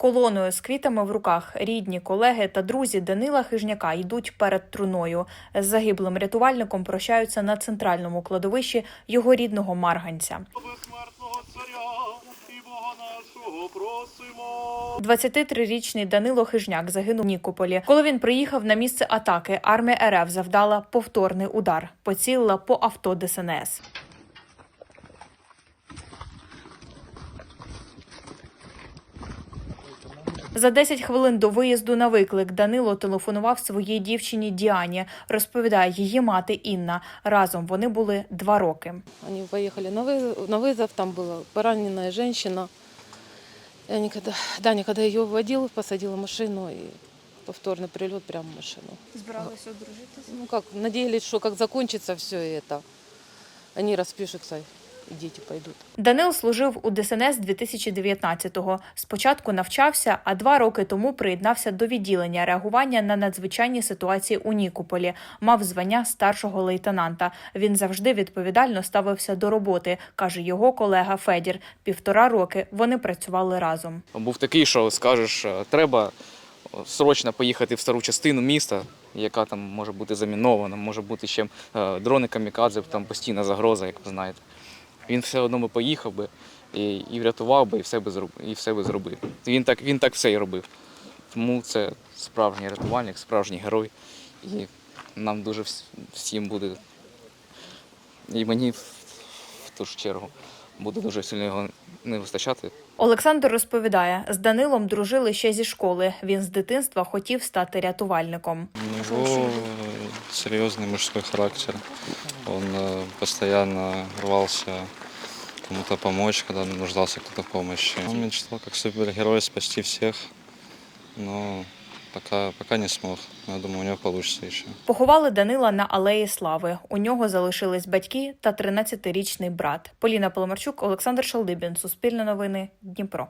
Колоною з квітами в руках рідні, колеги та друзі Данила Хижняка йдуть перед труною. З загиблим рятувальником прощаються на центральному кладовищі його рідного Марганця. безсмертного царя і Бога 23-річний Данило Хижняк загинув в Нікополі. Коли він приїхав на місце атаки, армія РФ завдала повторний удар, поцілила по авто ДСНС. За 10 хвилин до виїзду на виклик Данило телефонував своїй дівчині Діані. Розповідає її мати Інна. Разом вони були два роки. Они поехали на вызов, на вызов, там была пораненная женщина. И они когда, Даня, когда ее вводил, посадила в машину и повторный прилет прямо в машину. Збиралися одружитися. Ну как, надеялись, что как закончится все это, они распишутся и дети пойдут. Данил служив у ДСНС 2019-го. Спочатку навчався, а два роки тому приєднався до відділення реагування на надзвичайні ситуації у Нікополі. Мав звання старшого лейтенанта. Він завжди відповідально ставився до роботи, каже його колега Федір. Півтора роки вони працювали разом. був такий, що скажеш, е, треба срочно поїхати в стару частину міста, яка там може бути замінована, може бути ще е, дрони камікадзе, там постійна загроза, як ви знаєте. Він все одно би поїхав би і, і врятував би, і все би зробив. І все би зробив. Він так, він так все і робив. Тому це справжній рятувальник, справжній герой. І нам дуже вс- всім буде, і мені в, в ту ж чергу, буде дуже сильно його не вистачати. Олександр розповідає, з Данилом дружили ще зі школи. Він з дитинства хотів стати рятувальником. У него серьезный мужской характер. Он э, постоянно рвался кому-то помочь, когда нуждался кто-то в помощи. Он мечтал как супергерой спасти всех, но пока, пока не смог. Я думаю, у него получится еще. Поховали Данила на алеї Слави. У нього залишились батьки та 13-річний брат. Поліна Поломарчук, Олександр Шалдибін. Суспільне новини. Дніпро.